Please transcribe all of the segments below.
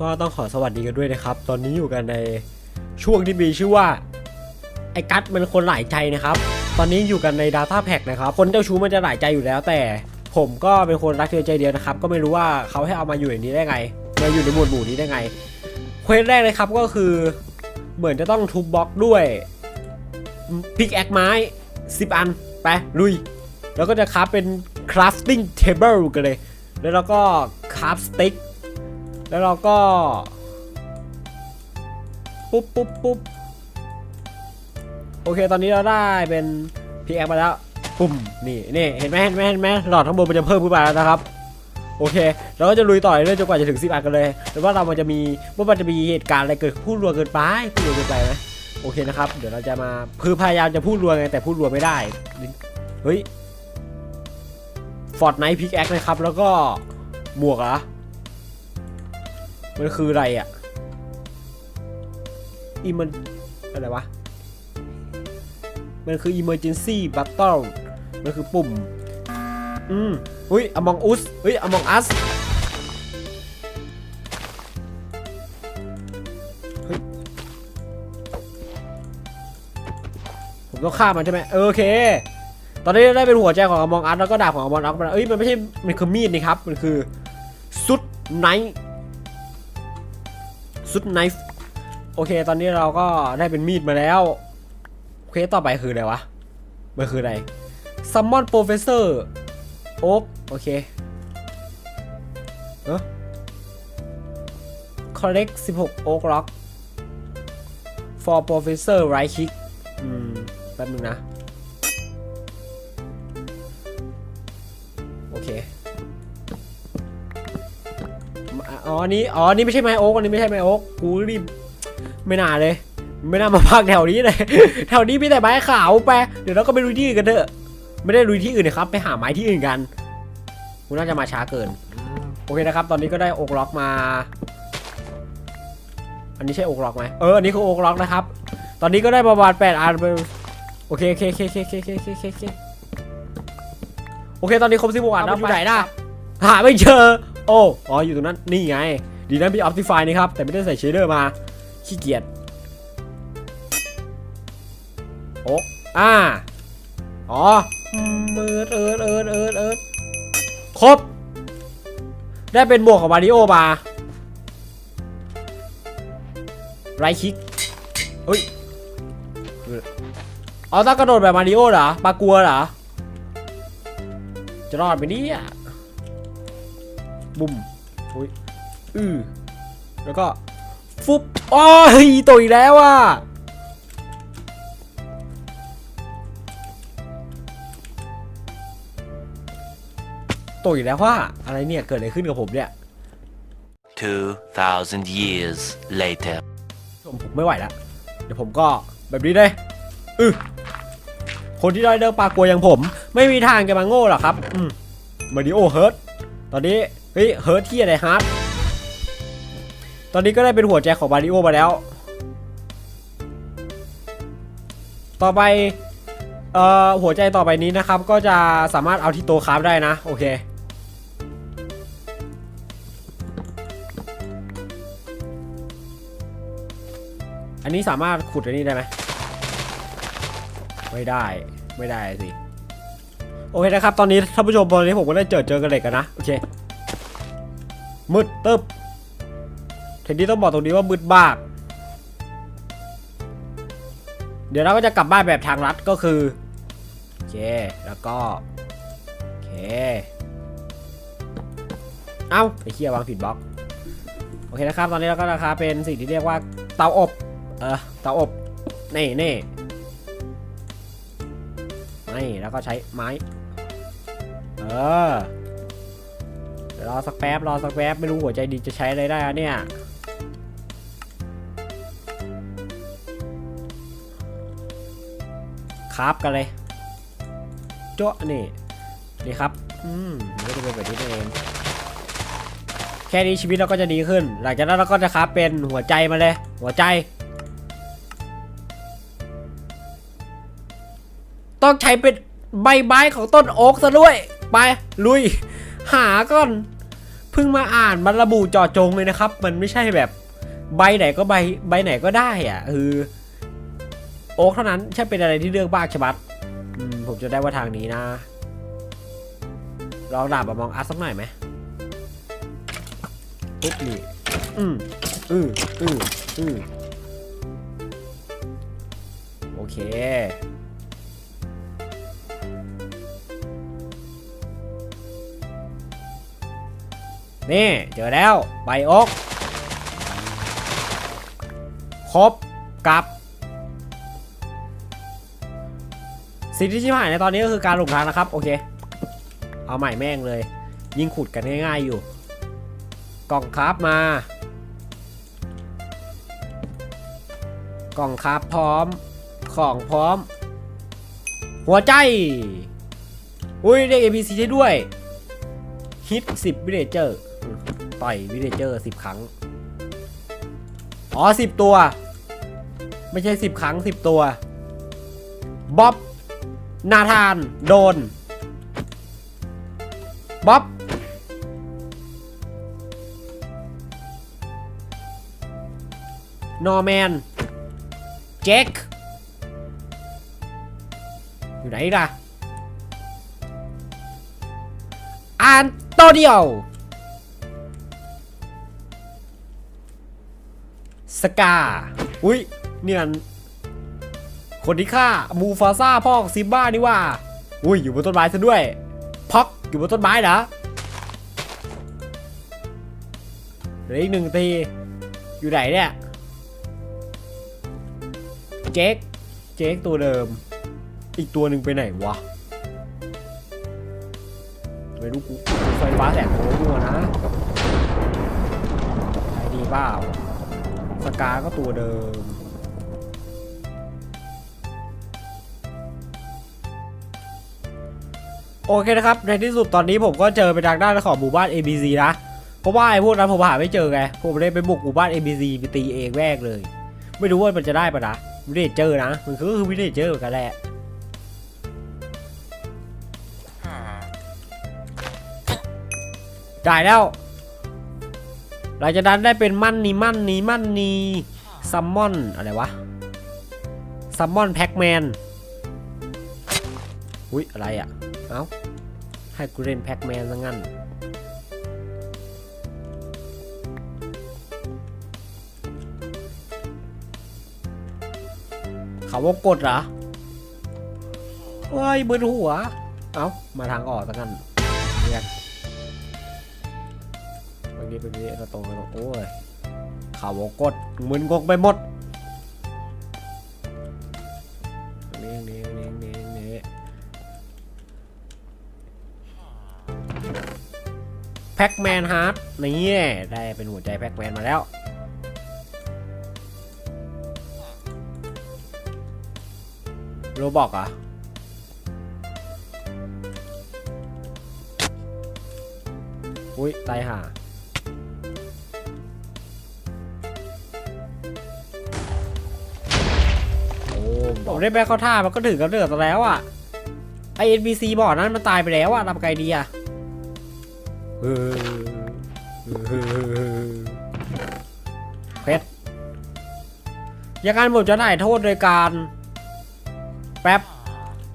ก็ต้องขอสวัสดีกันด้วยนะครับ ตอนนี้อยู่กันในช่วงที่มีชื่อว่า ไอ้กัดมันคนหลายใจนะครับ ตอนนี้อยู่กันใน Data Pack นะครับ คนเจ้าชู้มันจะหลายใจอยู่แล้ว แต่ผมก็เป็นคนรักเดียวใจเดียวนะครับ ก็ไม่รู้ว่าเขาให้เอามาอยู่อย่างนี้ได้ไง มาอยู่ในหมวดหมู่นี้ได้ไง เควสแรกเลยครับก็คือ เหมือนจะต้องทุบบล็อกด้วยพิกแอคไม้10 อัน ไป ลุย แล้วก็จะคราฟเป็น crafting table กันเลย แล้วเราก็คราฟสติ๊ก แล้วเราก็ ปุ๊บปุ๊บปุ๊บโอเคตอนนี้เราได้เป็นพิกแอคมาแล้วปุ่มนี่นี่เห็นไหมเห็นไหมเห็นไหมหลอดข้างบนมันจะเพิ่มขึ้นมาแล้วนะครับโอเค เราก็จะลุยต่อเรื่อยจนกว่าจะถึง10อันกันเลยแต่ว่าเรามันจะมีว่ามันจะมีเหตุการณ์อะไรเกิดพูดรัวเกินไปพูดรัวเกินไปไหมโอเคนะครับ เดี๋ยวเราจะมาคือพยายามจะพูดรัวไงแต่พูดรัวไม่ได้ เฮ้ยฟอร์ดไนท์พิกแอคนะครับ แล้วก็หมวกเหรอ มันคืออะไรอะอีมันอะไรวะ มันคือ emergency battle มันคือปุ่ม อืมอุ้ย among us เฮ้ย among us ผมต้องฆ่ามันใช่ไหมเออโอเค ตอนนี้ได้เป็นหัวใจของ among us แล้วก็ดาบของ among us มาแล้วเอ้ยมันไม่ใช่ มันคือมีดนี่ครับ มันคือสุดไนท์ุดไนฟ์โอเค ตอนนี้เราก็ได้เป็นมีดมาแล้วเควสต่อไปคืออะไรวะ มันคืออะไร summon professor โอ๊กโอเคเออ collect 16 oak rock for professor right click อืม แป๊บนึงนะ อ๋ออันนี้อ๋ออันนี้ไม่ใช่ไม้โอ๊กอันนี้ไม่ใช่ไม้โอ๊กกูรีบไม่น่าเลย ไม่น่ามาพักแถวนี้เลยแถวนี้มีแต่ไม้ขาวไปเดี๋ยวเราก็ไปลุยที่อื่นกันเถอะ ไม่ได้ลุยที่อื่นนะครับ ไปหาไม้ที่อื่นกันกูน่าจะมาช้าเกิน โอเคนะครับ ตอนนี้ก็ได้โอกล็อกมา อันนี้ใช่โอกล็อกไหมเอออันนี้คือโอกล็อกนะครับ ตอนนี้ก็ได้ประมาณแปดอันโอเคโอเคโอเคโอเคโอเคโอเคโอเคโอเคโอเคตอนนี้ครบสิบหกอันแล้วอยู่ไหนนะหาไม่เจอ โอ้อ๋ออยู่ตรงนั้น นี่ไง ดีนะมีออ t ติฟายนี่ครับ แต่ไม่ได้ใส่เชเดอร์มา ขี้เกียจ โอ้อ่า อ๋อมืดเอิร์ดเอิร์ดเอิร์ดเอิร์ดครบ ได้เป็นหมวกของมาริโอมาไรคิกเฮ้ยเอาต้องกระโดดแบบมาริโอเหรอปลากัวเหรอ จะรอดไหมเนี่ย บุ้มอุ้ยอือแล้วก็ ฟุบโอ้ยตกอีกแล้วอะตกอีกแล้วว่าอะไรเนี่ย เกิดอะไรขึ้นกับผมเนี่ย 2,000 years later. ผมผมไม่ไหวแล้ว เดี๋ยวผมก็แบบนี้เลยอือคนที่ได้เดินปลากลัวอย่างผม ไม่มีทางจะมาโง่หรอกครับ อืมมาริโอเฮิร์ตตอนนี้ เฮ้ยเฮิร์ตที่อะไรฮาร์ดตอนนี้ก็ได้เป็นหัวใจของมาริโอมาแล้ว ต่อไปเอ่อหัวใจต่อไปนี้นะครับ ก็จะสามารถเอาที่โตคราฟได้นะ โอเค อันนี้สามารถขุดอันนี้ได้ไหมไม่ได้ไม่ได้สิ โอเคนะครับ ตอนนี้ท่านผู้ชมตอนนี้ผมก็ได้เจอเจอกันเหล็กกันนะ โอเค มืดตึ๊บทีนี้ต้องบอกตรงนี้ว่ามืดมาก เดี๋ยวเราก็จะกลับบ้านแบบทางลัดก็คือโอเคแล้วก็โอเคเอ้าไอ้เคียวางผิดบล็อกโอเคนะครับ ตอนนี้เราก็ราคาเป็นสิ่งที่เรียกว่าเตาอบเออเตาอบนี่นี่นี่แล้วก็ใช้ไม้ เออ รอสักแป๊บรอสักแป๊บไม่รู้หัวใจดีจะใช้อะไรได้อะเนี่ยครับกันเลยโจ๊ะนี่นี่ครับอืมมันก็จะเป็นแบบนี้นี่เองแค่นี้ชีวิตเราก็จะดีขึ้น หลังจากนั้นเราก็จะครับเป็นหัวใจมาเลย หัวใจ ต้องใช้เป็นใบไม้ของต้นโอ๊กซะด้วย ไป ลุย หาก่อนเพิ่งมาอ่านมันระบุจอจงเลยนะครับ มันไม่ใช่แบบใบไหนก็ใบใบไหนก็ได้อะคือโอ๊กเท่านั้นใช่เป็นอะไรที่เลือกบ้างฉบับอืมผมจะได้ว่าทางนี้นะลองดาบมามองอัดสักหน่อยไหมปุ๊บนี่อืมอืออืออือโอเค นี่เจอแล้วใบอกครบกับ สิ่งที่ชิบหายในตอนนี้ก็คือการหลงทางนะครับ โอเค เอาใหม่แม่งเลย ยิงขุดกันง่ายๆอยู่ กล่องคราฟมา กล่องคราฟพร้อม ของพร้อม หัวใจ อุ้ยได้ APC ได้ด้วยฮิต10วิเลเจอร์ ต่อยวิเลเจอร์10ครั้ง อ๋อ10ตัว ไม่ใช่10ครั้ง10ตัว บ๊อบ นาธาน โดน บ๊อบ นอร์แมน เจ็ค อยู่ไหนล่ะ อันโตเดียว สกา อุ้ยเนี่ยมันคนที่ฆ่ามูฟาซาพ่อของซิมบ้านี่ว่า อุ้ยอยู่บนต้นไม้ซะด้วยพ็อกอยู่บนต้นไม้เหรอเหลืออีกหนึ่งที อยู่ไหนเนี่ย เจ๊ก เจ๊กตัวเดิม อีกตัวหนึ่งไปไหนวะไม่รู้กูไฟฟ้าแสงโค้งมัวนะใช่ดีเปล่า สกาก็ตัวเดิม โอเคนะครับ ในที่สุดตอนนี้ผมก็เจอไปทางด้านของหมู่บ้าน ABC นะ เพราะว่าไอ้พวกนั้นผมหาไม่เจอไง ผมเลยไปบุกหมู่บ้าน ABC ไปตีเองแรกเลย ไม่รู้ว่ามันจะได้ปะนะวิลเลจเจอนะ มันคือคือวิลเลจเจอกันแหละจ่ายแล้ว หลังจากนั้นได้เป็นมั่นนีมั่นนีมั่นนีซัมมอนอะไรวะซัมมอนแพ็กแมนอุ้ยอะไรอะ เอ้า ให้กูเล่นแพ็กแมนซะงั้น เขาวงกดเหรอ เฮ้ยเบินหัว เอ้า มาทางออกซะงั้นเรียน บางทีบางทีเราตรงกันโอ้ยข่าวกดมึนงงไปหมดนี่นี่นี่นี่นี่แพ็กแมนฮาร์ดนี่ได้เป็นหัวใจแพ็กแมนมาแล้วโรบอกอะอุ้ยตายห่า โอ้ผมได้แบกเข้าท่ามันก็ถึงกับเดือดแล้วอะไอ NPC บอร์ดนั้นมันตายไปแล้วอะทำไงดีอะเออเพชรอย่างนั้นผมจะถ่ายโทษโดยการแป๊บ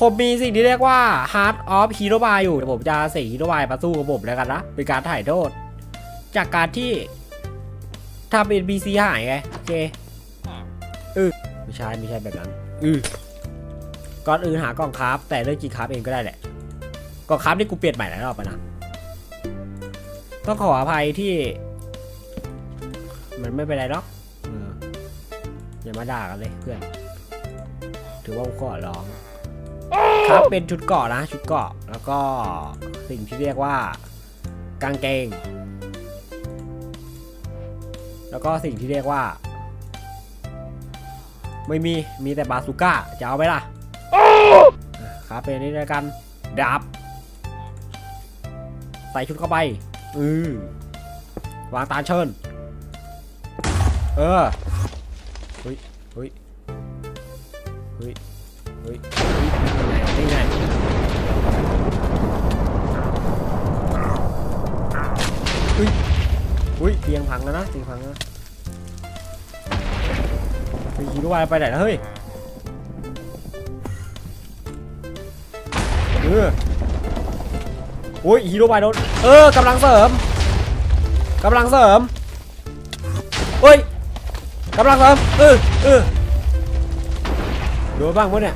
ผมมีสิ่งที่เรียกว่า Heart of Hero Bar อยู่เดี๋ยวผมจะเสก Hero Bar มาสู้กับผมแล้วกันนะ เป็นการถ่ายโทษ จากการที่ทำ NPC หายไง โอเคเออไม่ใช่ ไม่ใช่แบบนั้น อือก่อนอื่นหากล่องคราฟแต่เลือกกินคราฟเองก็ได้แหละกล่องคราฟนี่กูเปลี่ยนใหม่หลายรอบแล้วนะต้องขออภัยที่ มันไม่เป็นไรหรอกอย่ามาด่ากันเลยเพื่อน ถือว่ากูขอร้อง ครับเป็นชุดเกาะนะ ชุดเกาะแล้วก็สิ่งที่เรียกว่ากางเกง แล้วก็สิ่งที่เรียกว่า ไม่มีมีแต่บาซูก้าจะเอาไหมล่ะครับเป็นอันนี้แล้วกันดาบใส่ชุดเข้าไปอือวางตาเชิญ เออเฮ้ยเฮ้ยเฮ้ยเฮ้ยนี่ไงนี่ไงเฮ้ยอุ้ยเตียงพังแล้วนะเตียงพังแล้ว นะเฮ้ยฮีโร่บายไปไหนแล้วเฮ้ยเออโอ้ยฮีโร่บายโดนเออกำลังเสริมกำลังเสริมเฮ้ยกำลังเสริมเออเออโดนบ้างปะเนี่ย